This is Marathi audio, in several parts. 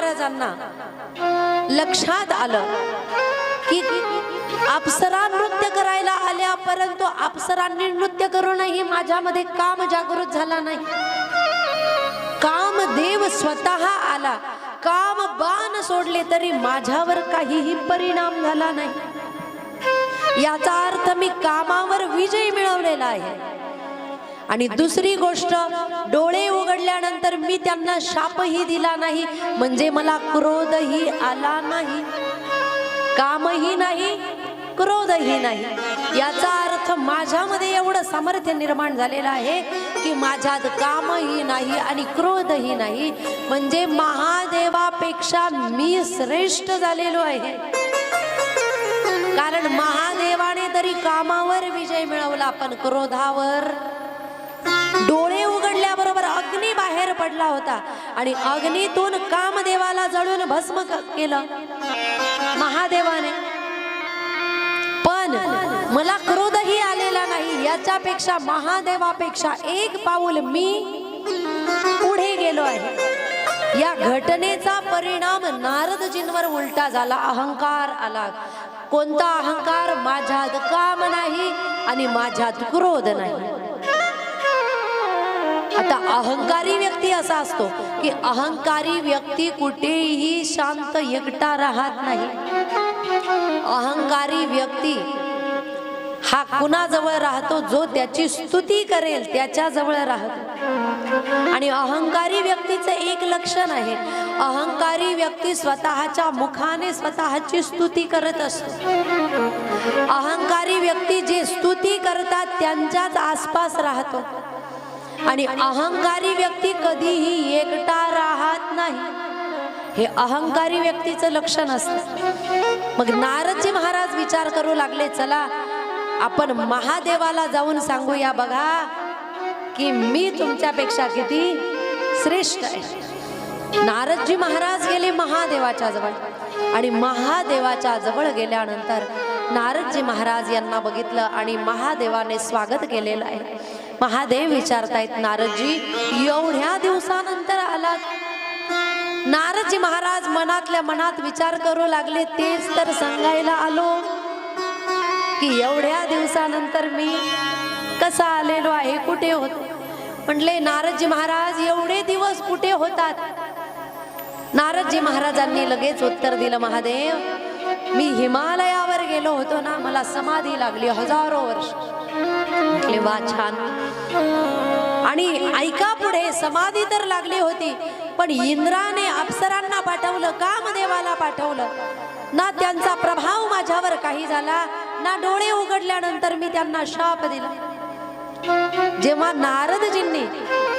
महाराजांना लक्षात आलं की अप्सरा नृत्य करायला आल्या परंतु अप्सरांनी नृत्य करूनही माझ्यामध्ये काम जागृत झाला नाही. कामदेव स्वतः आला. काम बाण सोडले तरी माझ्यावर काहीही परिणाम झाला नाही. याचा अर्थ मी कामावर विजय मिळवलेला आहे. आणि दुसरी गोष्ट डोळे उघडल्यानंतर मी त्यांना शापही दिला नाही. म्हणजे मला क्रोधही आला नाही. कामही नाही क्रोधही नाही. याचा अर्थ माझ्यामध्ये एवढं सामर्थ्य निर्माण झालेलं आहे की माझ्यात कामही नाही आणि क्रोधही नाही. म्हणजे महादेवापेक्षा मी श्रेष्ठ झालेलो आहे. कारण महादेवाने तरी कामावर विजय मिळवला पण क्रोधावर डोळे उघडल्याबरोबर अग्नी बाहेर पडला होता आणि अग्नीतून कामदेवाला जळून भस्म केलं. महादेवाने. पण मला क्रोधही आलेला नाही. याच्यापेक्षा महादेवापेक्षा एक पाऊल मी पुढे गेलो आहे. या घटनेचा परिणाम नारदजींवर उलटा झाला. अहंकार आला. कोणता अहंकार? माझ्यात काम नाही आणि माझ्यात क्रोध नाही. आता अहंकारी व्यक्ती असा असतो की अहंकारी व्यक्ती कुठेही शांत एकटा राहत नाही. अहंकारी व्यक्ती हा कुणाजवळ राहतो जो त्याची स्तुती करेल त्याच्याजवळ राहतो. आणि अहंकारी व्यक्तीचं एक लक्षण आहे अहंकारी व्यक्ती स्वतःच्या मुखाने स्वतःची स्तुती करत असतो. अहंकारी व्यक्ती जे स्तुती करतात त्यांच्याच आसपास राहतो. आणि अहंकारी व्यक्ती कधीही एकटा राहत नाही. हे अहंकारी व्यक्तीचं लक्षण असतं. मग नारदजी महाराज विचार करू लागले चला आपण महादेवाला जाऊन सांगूया बघा की मी तुमच्यापेक्षा किती श्रेष्ठ आहे. नारदजी महाराज गेले महादेवाच्या जवळ. आणि महादेवाच्या जवळ गेल्यानंतर नारदजी महाराज यांना बघितलं आणि महादेवाने स्वागत केलेलं आहे. महादेव विचारतायत नारदजी एवढ्या दिवसानंतर आलात? नारदजी महाराज मनातल्या मनात विचार करू लागले तेच तर सांगायला आलो की एवढ्या दिवसानंतर मी कसा आलेलो आहे कुठे होतो? म्हटले नारदजी महाराज एवढे दिवस कुठे होतात? नारदजी महाराजांनी लगेच उत्तर दिलं महादेव मी हिमालयावर गेलो होतो ना मला समाधी लागली हजारो वर्ष. म्हटले वा छान. आणि ऐका पुढे समाधी तर लागली होती पण इंद्राने अप्सरांना पाठवलं कामदेवाला पाठवलं. ना त्यांचा प्रभाव माझ्यावर काही झाला ना डोळे उघडल्यानंतर मी त्यांना शाप दिला. जेव्हा नारदजींनी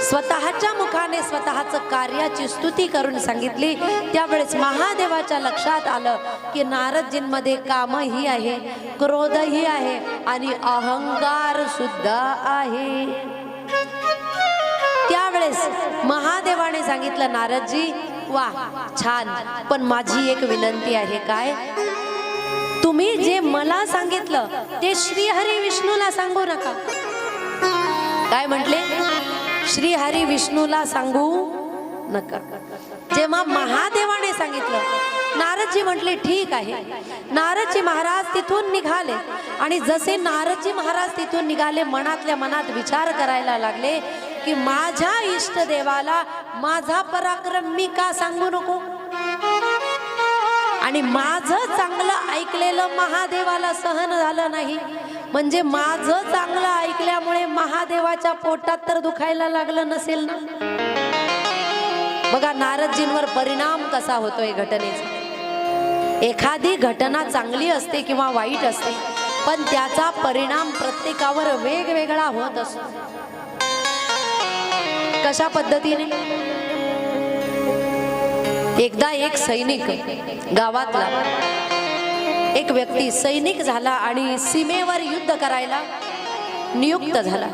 स्वतःच्या मुखाने स्वतःच कार्याची स्तुती करून सांगितली. त्यावेळेस महादेवाच्या लक्षात आलं की नारदजींमध्ये कामही आहे क्रोधही आहे आणि अहंकार सुद्धा आहे. त्यावेळेस महादेवाने सांगितलं नारदजी वा छान. पण माझी एक विनंती आहे काय? तुम्ही जे मला सांगितलं ते श्रीहरी विष्णूला सांगू नका. काय म्हटले? श्री हरी विष्णूला सांगू नका. जेव्हा महादेवाने सांगितलं नारदजी म्हटले ठीक आहे. नारदजी महाराज तिथून निघाले आणि जसे नारदजी महाराज तिथून निघाले मनातल्या मनात विचार करायला लागले की माझ्या इष्ट देवाला माझा पराक्रम मी का सांगू नको? आणि माझं चांगलं ऐकलेलं महादेवाला सहन झालं नाही. म्हणजे माझं चांगलं ऐकल्यामुळे महादेवाच्या पोटात तर दुखायला लागलं नसेल ना? बघा नारदजींवर परिणाम कसा होतोय घटनेचा. एखादी घटना चांगली असते किंवा वाईट असते पण त्याचा परिणाम प्रत्येकावर वेगवेगळा होत असतो. कशा पद्धतीने? एकदा एक सैनिक गावातला एक व्यक्ती सैनिक झाला आणि सीमेवर युद्ध करायला नियुक्त झाला.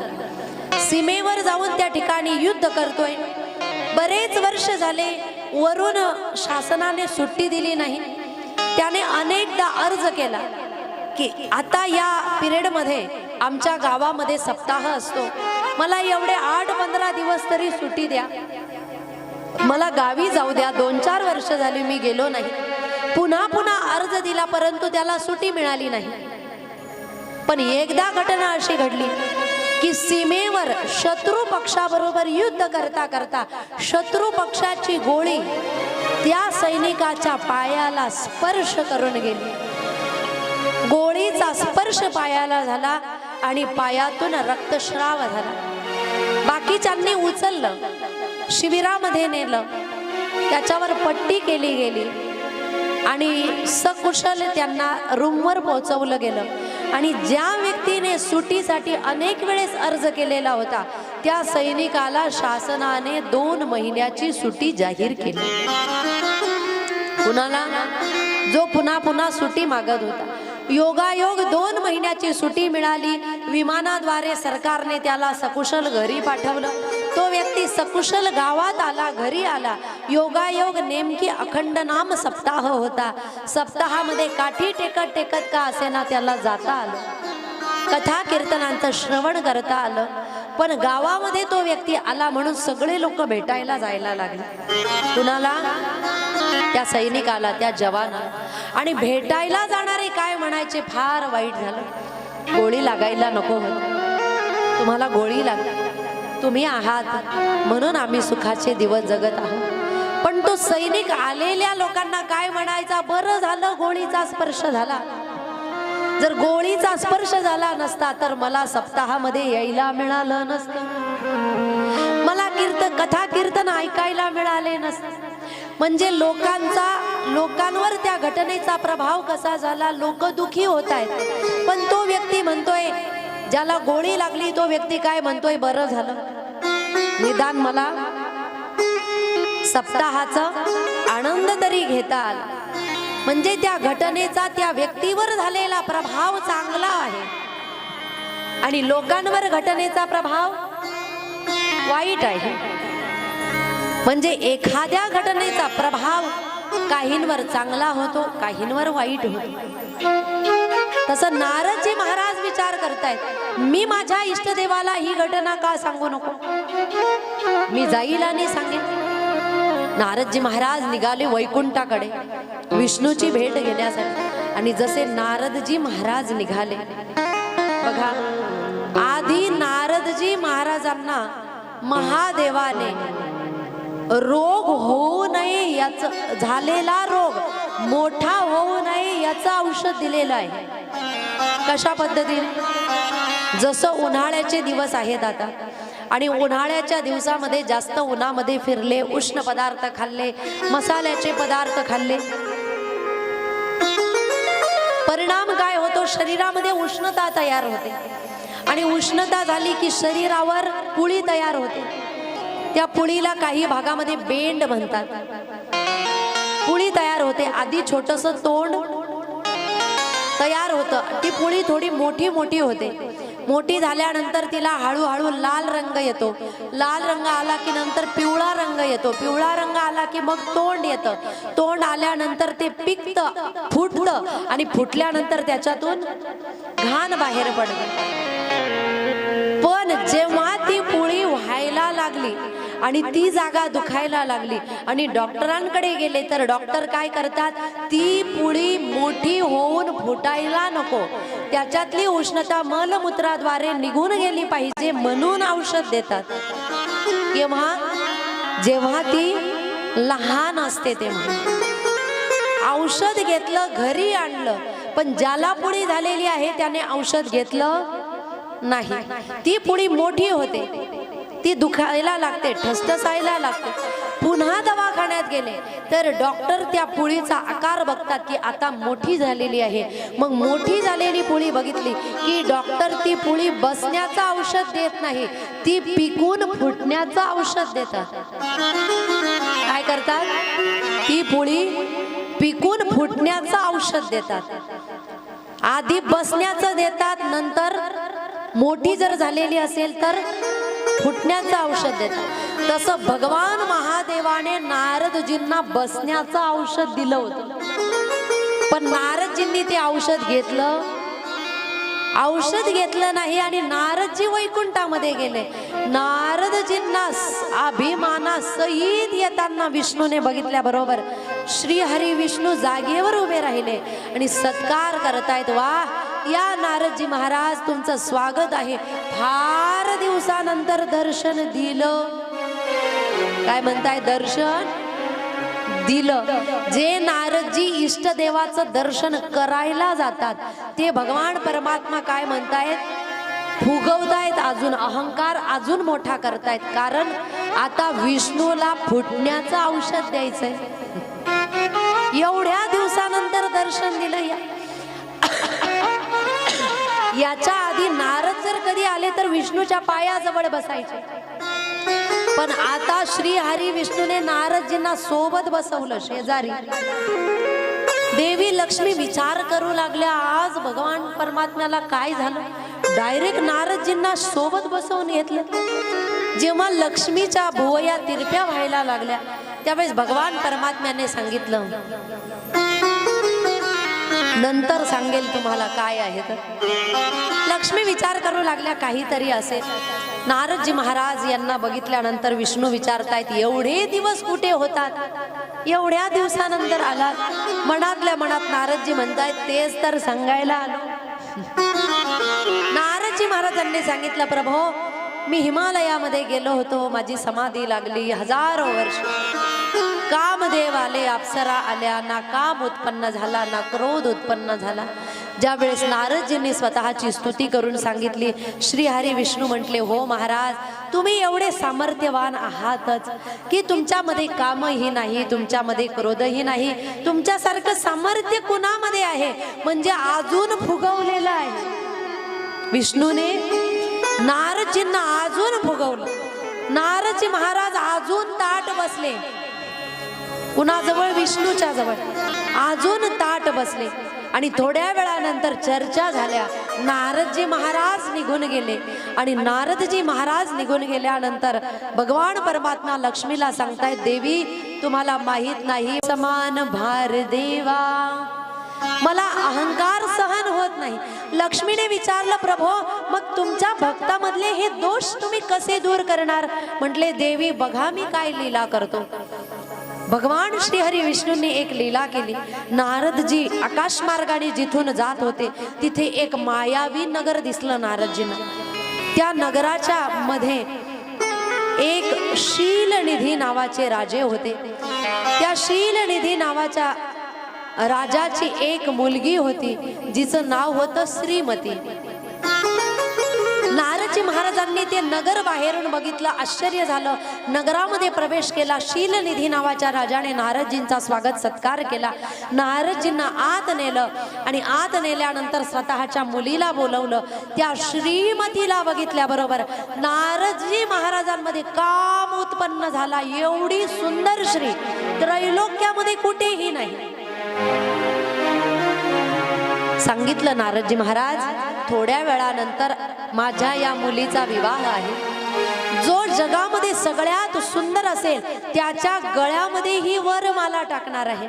सीमेवर जाऊन त्या ठिकाणी युद्ध करतोय. बरेच वर्ष झाले वरून शासनाने सुट्टी दिली नाही. त्याने अनेकदा अर्ज केला की आता या पिरियडमध्ये आमच्या गावामध्ये सप्ताह असतो. मला एवढे आठ पंधरा दिवस तरी सुट्टी द्या. मला गावी जाऊ द्या. दोन चार वर्ष झाली मी गेलो नाही. पुन्हा पुन्हा अर्ज दिला परंतु त्याला सुटी मिळाली नाही. पण एकदा घटना अशी घडली की सीमेवर शत्रू पक्षाबरोबर युद्ध करता करता शत्रू पक्षाची गोळी त्या सैनिकाच्या पायाला स्पर्श करून गेली. गोळीचा स्पर्श पायाला झाला आणि पायातून रक्तस्राव झाला. बाकीच्यांनी उचललं. शिबिरामध्ये नेलं. त्याच्यावर पट्टी केली गेली. आणि सकुशल त्यांना रूमवर पोहोचवलं गेलं. आणि ज्या व्यक्तीने सुटीसाठी अनेक वेळेस अर्ज केलेला होता त्या सैनिकाला शासनाने दोन महिन्याची सुटी जाहीर केली. कुणाला? जो पुन्हा पुन्हा सुटी मागत होता. योगायोग दोन महिन्याची सुटी मिळाली. विमानाद्वारे सरकारने त्याला सकुशल घरी पाठवलं. तो व्यक्ती सकुशल गावात आला घरी आला. योगायोग नेमकी अखंड नाम सप्ताह होता. सप्ताहामध्ये काठी टेकत टेकत का असेना त्याला जाता आलं. कथा कीर्तनांचं श्रवण करता आलं. पण गावामध्ये तो व्यक्ती आला म्हणून सगळे लोक भेटायला जायला लागले. कुणाला? त्या सैनिकाला त्या जवानाला. आणि भेटायला जाणारे काय म्हणायचे? फार वाईट झालं. गोळी लागायला नको तुम्हाला गोळी लागली. तुम्ही आहात. म्हणून आम्ही सुखाचे दिवस जगत आहोत. पण तो सैनिक आलेल्या लोकांना काय म्हणायचा? बरं झालं गोळीचा स्पर्श झाला. जर गोळीचा स्पर्श झाला नसता तर मला सप्ताहामध्ये यायला मिळालं नसतं. मला कीर्तन कथा कीर्तन ऐकायला मिळाले नसते. म्हणजे लोकांचा लोकांवर त्या घटनेचा प्रभाव कसा झाला? लोक दुखी होत आहेत. पण तो व्यक्ती म्हणतोय ज्याला गोळी लागली तो व्यक्ती काय म्हणतोय बरं झालं. निदान मला सप्ताहाचा आनंद तरी घेता आला. म्हणजे त्या घटनेचा त्या व्यक्तीवर झालेला प्रभाव चांगला आहे. आणि लोकांवर घटनेचा प्रभाव वाईट आहे. म्हणजे एखाद्या घटनेचा प्रभाव काहींवर चांगला होतो काहींवर वाईट होतो. तसं नारदजी महाराज विचार करतायत मी माझ्या इष्टदेवाला ही घटना का सांगू नको? मी जाईल आणि सांगेन. नारदजी महाराज निघाले वैकुंठाकडे विष्णूची भेट घेण्यासाठी. आणि जसे नारदजी महाराज निघाले बघा आधी नारदजी महाराजांना महादेवाने रोग होऊ नये याच झालेला रोग मोठा होऊ नये याचं औषध दिलेलं आहे. कशा पद्धतीने? जसं उन्हाळ्याचे दिवस आहेत आता. आणि उन्हाळ्याच्या दिवसामध्ये जास्त उन्हामध्ये फिरले उष्ण पदार्थ खाल्ले मसाल्याचे पदार्थ खाल्ले. परिणाम काय होतो? शरीरामध्ये उष्णता तयार होते. आणि उष्णता झाली की शरीरावर पुळी तयार होते. त्या पुळीला काही भागामध्ये बेंड म्हणतात. पुळी तयार होते. आधी छोटस तोंड तयार होतं. ती पुळी थोडी मोठी मोठी होते. मोठी झाल्यानंतर तिला हळूहळू लाल रंग येतो. लाल रंग आला की नंतर पिवळा रंग येतो. पिवळा रंग आला की मग तोंड येतं. तोंड आल्यानंतर ते पिकत फुटतं आणि फुटल्यानंतर त्याच्यातून घाण बाहेर पडतं. पण जेव्हा ती पुळी व्हायला लागली आणि ती जागा दुखायला लागली. आणि डॉक्टरांकडे गेले तर डॉक्टर काय करतात? ती पुळी मोठी होऊन फुटायला नको. त्याच्यातली उष्णता मलमूत्राद्वारे निघून गेली पाहिजे म्हणून औषध देतात. केव्हा? जेव्हा ती लहान असते तेव्हा. औषध घेतलं घरी आणलं. पण ज्याला पुळी झालेली आहे त्याने औषध घेतलं नाही. ती पुळी मोठी होते. ती दुखायला लागते ठसठसायला लागते. पुन्हा दवाखान्यात गेले. तर डॉक्टर त्या पुळीचा आकार बघतात की आता मोठी झालेली आहे. मग मोठी झालेली पुळी बघितली की डॉक्टर ती पुळी बसण्याचं औषध देत नाही. ती पिकून फुटण्याचं औषध देतात. काय करतात? ती पुळी पिकून फुटण्याचं औषध देतात. आधी बसण्याचं देतात नंतर मोठी जर झालेली असेल तर फुटण्याचं औषध देतात तसं भगवान महादेवाने नारदजींना बसण्याचं औषध दिलं होतं. पण नारदजींनी ते औषध घेतलं. औषध घेतलं नाही आणि नारदजी वैकुंठामध्ये गेले. नारदजींना अभिमाना सईद येताना विष्णूने बघितल्याबरोबर श्रीहरी श्री हरी विष्णू जागेवर उभे राहिले आणि सत्कार करतायत वा या नारदजी महाराज तुमचं स्वागत आहे. फार दिवसानंतर दर्शन दिलं. काय म्हणताय? दर्शन दिलं. जे नारदजी इष्टदेवाचं दर्शन करायला जातात ते भगवान परमात्मा काय म्हणतायत? फुगवतायत अजून अहंकार अजून मोठा करतायत. कारण आता विष्णूला फुटण्याचं औषध द्यायचंय. एवढ्या दिवसानंतर दर्शन दिलं या. याच्या आधी नारद जर कधी आले तर विष्णूच्या पायाजवळ बसायचे. पण आता श्री हरी विष्णूने नारदजींना सोबत बसवलं शेजारी. देवी लक्ष्मी विचार करू लागल्या आज भगवान परमात्म्याला काय झालं? डायरेक्ट नारदजींना सोबत बसवून घेतलं. जेव्हा लक्ष्मीच्या भुवया तिरप्या व्हायला लागल्या त्यावेळेस भगवान परमात्म्याने सांगितलं नंतर सांगेल तुम्हाला काय आहे तर. लक्ष्मी विचार करू लागल्या काहीतरी असेल नारदजी महाराज यांना बघितल्यानंतर विष्णू विचारतायत एवढे दिवस कुठे होतात? एवढ्या दिवसानंतर आलात. मनातल्या मनात नारदजी म्हणतायत तेच तर सांगायला आलो. नारदजी महाराजांनी सांगितलं प्रभो मी हिमालयामध्ये गेलो होतो. माझी समाधी लागली हजारो वर्ष. कामदेव आले अप्सरा आल्या ना काम उत्पन्न झाला ना क्रोध उत्पन्न झाला. ज्यावेळेस नारदजींनी स्वतःची स्तुती करून सांगितली श्री हरी विष्णू म्हटले हो महाराज तुम्ही एवढे सामर्थ्यवान आहातच की तुमच्यामध्ये कामही नाही तुमच्यामध्ये क्रोधही नाही. तुमच्यासारखं सामर्थ्य कुणामध्ये आहे? म्हणजे अजून फुगवलेलं आहे. विष्णूने नारदजींना अजून फुगवलं. नारदजी महाराज अजून ताट बसले. कुणाजवळ? विष्णूच्या जवळ अजून ताट बसले. आणि थोड्या वेळानंतर चर्चा झाल्या. नारदजी महाराज निघून गेले. आणि नारदजी महाराज निघून गेल्यानंतर भगवान परमात्मा लक्ष्मीला सांगतायत देवी तुम्हाला माहीत नाही समान भार देवा. मला अहंकार सहन होत नाही. लक्ष्मीने विचारलं प्रभो मग तुमच्या भक्तामधले हे दोष तुम्ही कसे दूर करणार? म्हटले देवी बघा मी काय लीला करतो. भगवान श्रीहरी विष्णूंनी एक लीला केली. नारदजी आकाश मार्गाने जिथून जात होते तिथे एक मायावी नगर दिसलं नारदजींना. त्या नगराच्या मध्ये एक शीलनिधी नावाचे राजे होते. त्या शीलनिधी नावाच्या राजाची एक मुलगी होती जिचं नाव होतं श्रीमती. नारजी महाराजांनी ते नगर बाहेरून बघितलं आश्चर्य झालं. नगरामध्ये प्रवेश केला शीलनिधी नावाच्या राजाने नारदजींचा स्वागत सत्कार केला. नारदजींना आत नेलं आणि आत नेल्यानंतर स्वतःच्या मुलीला बोलवलं. त्या श्रीमतीला बघितल्याबरोबर नारदजी महाराजांमध्ये काम उत्पन्न झाला. एवढी सुंदर श्री त्रैलोक्यामध्ये कुठेही नाही. सांगितलं नारदजी महाराज थोड्या वेळानंतर माझ्या या मुलीचा विवाह आहे. जो जगामध्ये सगळ्यात सुंदर असेल त्याच्या गळ्यामध्ये ही वर माला टाकणार आहे.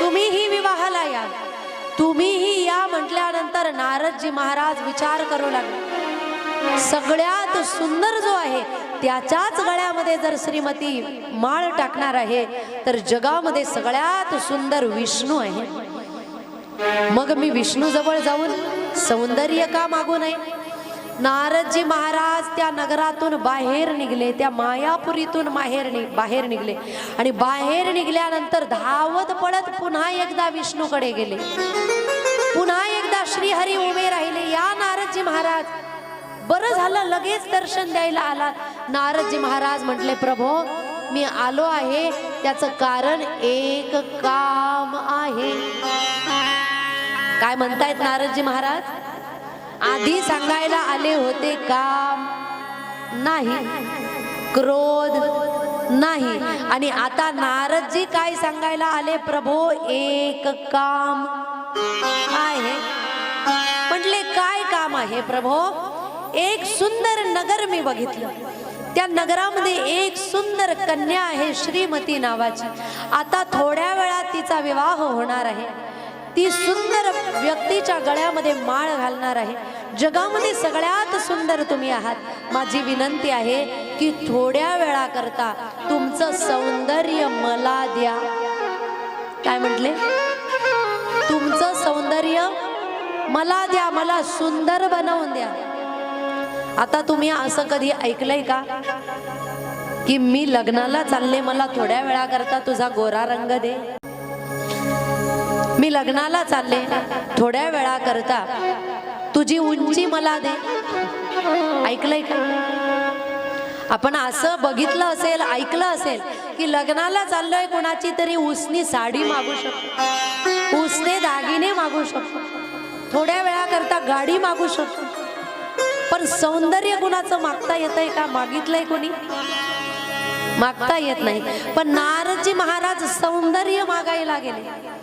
तुम्हीही विवाहाला या. तुम्हीही या म्हटल्यानंतर नारदजी महाराज विचार करू लागले. सगळ्यात सुंदर जो आहे त्याच्याच गळ्यामध्ये जर श्रीमती माळ टाकणार आहे तर जगामध्ये सगळ्यात सुंदर विष्णू आहे. मग मी विष्णू जवळ जाऊन सौंदर्य का मागू नये? नारदजी महाराज त्या नगरातून बाहेर निघले त्या मायापुरीतून बाहेर नि बाहेर निघले. आणि बाहेर निघल्यानंतर धावत पळत पुन्हा एकदा विष्णूकडे गेले. पुन्हा एकदा श्रीहरी उभे राहिले. या नारदजी महाराज बरं झालं लगेच दर्शन द्यायला आला. नारदजी महाराज म्हटले प्रभो मी आलो आहे. त्याचं कारण एक काम आहे. काय म्हणतायत नारदजी महाराज? आधी सांगायला आले होते काम नाही. क्रोध नाही. आणि आता नारदजी काय सांगायला आले? प्रभो एक काम आहे. म्हटले काय काम आहे प्रभो? एक सुंदर नगर मी बघितलं. त्या नगरामध्ये एक सुंदर कन्या आहे श्रीमती नावाची. आता थोड्या वेळात तिचा विवाह होणार आहे. ती सुंदर व्यक्तीच्या गळ्यामध्ये माळ घालणार आहे. जगामध्ये सगळ्यात सुंदर तुम्ही आहात. माझी विनंती आहे की थोड्या वेळा करता तुमचं सौंदर्य मला द्या. काय म्हटले? तुमचं सौंदर्य मला द्या मला सुंदर बनवून द्या. आता तुम्ही असं कधी ऐकलंय का? की मी लग्नाला चालले मला थोड्या वेळाकरता तुझा गोरा रंग दे. मी लग्नाला चालले. थोड्या वेळा करता तुझी उंची मला दे. ऐकलंय का? आपण असं बघितलं असेल ऐकलं असेल की लग्नाला चाललोय कोणाची तरी उसनी साडी मागू शकतो. उसने दागिने मागू शकतो. थोड्या वेळाकरता गाडी मागू शकतो. पण सौंदर्य कुणाचं मागता येतंय का? मागितलंय कोणी? मागता येत नाही. पण नारदजी महाराज सौंदर्य मागायला गेले.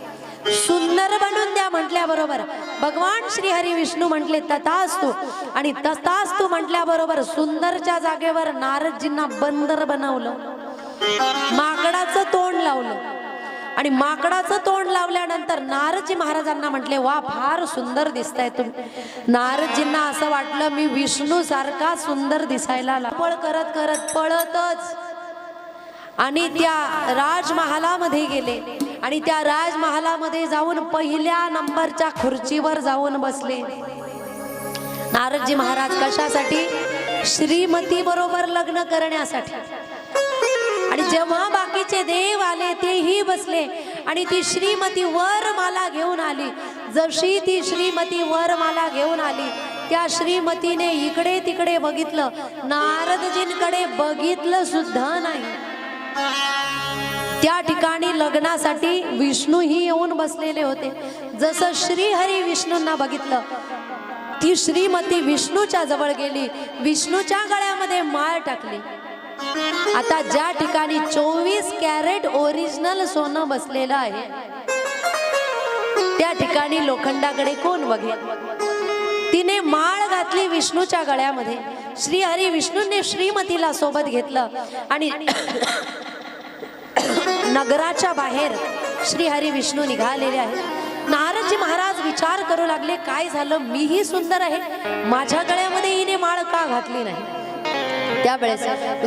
सुंदर बनवून द्या म्हटल्याबरोबर. भगवान श्री हरी विष्णू म्हटले तथास्तु. आणि तथास्तु म्हटल्याबरोबर सुंदरच्या जागेवर नारदजींना बंदर बनवलं. माकडाचं तोंड लावलं. आणि माकडाचं तोंड लावल्यानंतर नारदजी महाराजांना म्हटले वा फार सुंदर दिसताय तुम्ही. नारदजींना असं वाटलं मी विष्णू सारखा सुंदर दिसायला पळ करत करत पळतच आणि त्या राजमहालामध्ये गेले. आणि त्या राजमहालामध्ये जाऊन पहिल्या नंबरच्या खुर्चीवर जाऊन बसले. नारदजी महाराज कशासाठी? श्रीमती बरोबर लग्न करण्यासाठी. आणि जेव्हा बाकीचे देव आले तेही बसले. आणि ती श्रीमती वर माला घेऊन आली. जशी ती श्रीमती वर माला घेऊन आली त्या श्रीमतीने इकडे तिकडे बघितलं. नारदजींकडे बघितलं सुद्धा नाही. त्या ठिकाणी लग्नासाठी विष्णूही येऊन बसलेले होते. जसं श्रीहरी विष्णूंना बघितलं ती श्रीमती विष्णूच्या जवळ गेली विष्णूच्या गळ्यामध्ये माळ टाकली. आता ज्या ठिकाणी चोवीस कॅरेट ओरिजिनल सोनं बसलेलं आहे त्या ठिकाणी लोखंडाकडे कोण बघेल? तिने माळ घातली विष्णूच्या गळ्यामध्ये. श्रीहरी विष्णूंनी विष्णूने श्रीमतीला सोबत घेतलं आणि नगराच्या बाहेर श्री हरी विष्णू निघालेले आहेत. नारदजी महाराज विचार करू लागले काय झालं? मीही सुंदर आहे. माझ्या गळ्यामध्ये हिने माळ का घातली नाही? त्यावेळेस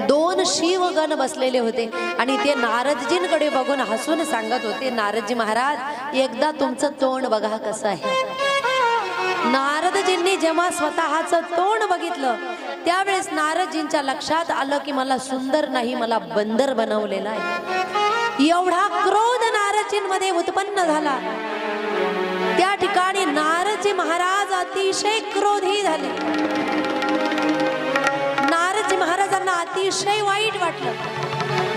दोन शिवगण बसलेले होते आणि ते नारदजींकडे बघून हसून सांगत होते नारदजी महाराज एकदा तुमचं तोंड बघा कसं आहे. नारदजींनी जेव्हा स्वतःचं तोंड बघितलं त्यावेळेस नारदजींच्या लक्षात आलं की मला सुंदर नाही मला बंदर बनवलेला आहे. एवढा क्रोध नारचींमध्ये उत्पन्न झाला. त्या ठिकाणी नारची महाराज अतिशय क्रोधी झाले. नारची महाराजांना अतिशय वाईट वाटलं.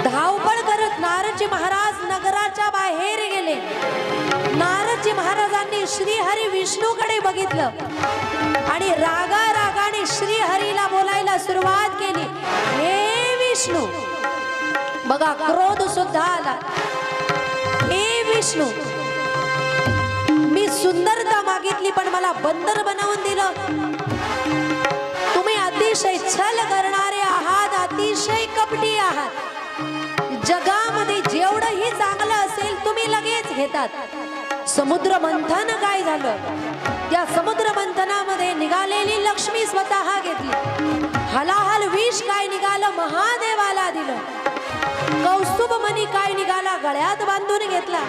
धावपळ करत नारची महाराज नगराच्या बाहेर गेले. नारची महाराजांनी श्रीहरी विष्णूकडे बघितलं आणि रागा रागाने श्रीहरीला बोलायला सुरुवात केली. हे विष्णू बघा क्रोध सुद्धा आला. हे विष्णू मी सुंदरता मागितली पण मला बंदर बनवून दिलं. तुम्ही अतिशय छल करणारे आहात अतिशय कपटी आहात. जगामध्ये जेवढंही चांगलं असेल तुम्ही लगेच घेतात. समुद्र मंथन काय झालं? त्या समुद्र मंथनामध्ये निघालेली लक्ष्मी स्वतः घेतली. हलाहल विष काय निघालं महादेवाला दिलं. कौस्तुभ मनी काय निघाला? गळ्यात बांधून घेतला.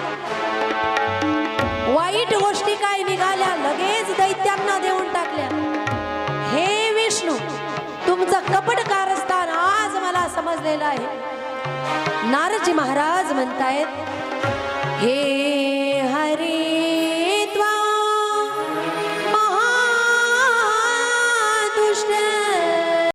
वाईट गोष्टी काय निघाल्या? लगेच दैत्यांना देऊन टाकल्या. हे विष्णू तुमचं कपट कारस्थान आज मला समजलेलं आहे. नारजी महाराज म्हणतायत हे